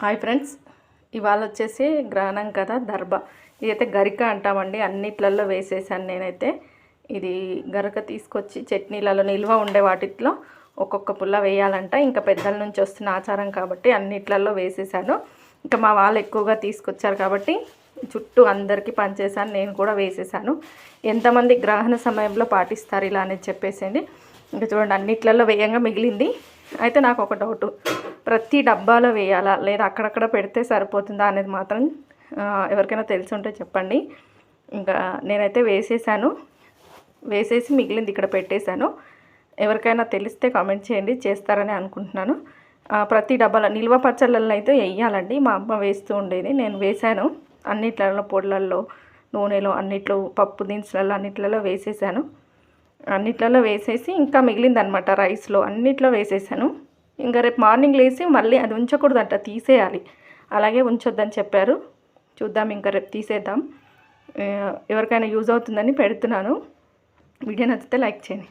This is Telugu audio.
హాయ్ ఫ్రెండ్స్ ఇవాళ వచ్చేసి గ్రహణం కదా దర్భ. ఇదైతే గరిక అంటామండి అన్నిట్లలో వేసేసాను నేనైతే. ఇది గరక తీసుకొచ్చి చట్నీలలో నిల్వ ఉండే వాటిలో ఒక్కొక్క పుల్ల వేయాలంట. ఇంకా పెద్దల నుంచి వస్తున్న ఆచారం కాబట్టి అన్నిట్లలో వేసేసాను. ఇంకా మా వాళ్ళు ఎక్కువగా తీసుకొచ్చారు కాబట్టి చుట్టూ అందరికీ పనిచేశాను నేను కూడా వేసేసాను. ఎంతమంది గ్రహణ సమయంలో పాటిస్తారు ఇలా అనేది చెప్పేసింది ఇంకా చూడండి అన్నిట్లలో వేయంగా మిగిలింది. అయితే నాకు ఒక డౌట్ ప్రతి డబ్బాలో వేయాలా? లేదా అక్కడక్కడ పెడితే సరిపోతుందా అనేది మాత్రం ఎవరికైనా తెలిసి ఉంటే చెప్పండి. ఇంకా నేనైతే వేసేసాను. వేసేసి మిగిలింది ఇక్కడ పెట్టేశాను. ఎవరికైనా తెలిస్తే కామెంట్ చేయండి. చేస్తారని అనుకుంటున్నాను. ప్రతి డబ్బాలో నిల్వ పచ్చళ్ళల్లో అయితే వేయాలండి. మా అమ్మ వేస్తూ ఉండేది. నేను వేశాను. అన్నిట్లలో పొడులలో నూనెలో అన్నిట్లో పప్పు దినుసులలో అన్నిట్లలో వేసేసాను. అన్నిట్లలో వేసేసి ఇంకా మిగిలిందనమాట రైస్లో అన్నిట్లో వేసేసాను. ఇంకా రేపు మార్నింగ్ లేసి మళ్ళీ అది ఉంచకూడదంట తీసేయాలి. అలాగే ఉంచొద్దని చెప్పారు. చూద్దాం ఇంకా రేపు తీసేద్దాం. ఎవరికైనా యూజ్ అవుతుందని పెడుతున్నాను. వీడియో నచ్చితే లైక్ చేయండి.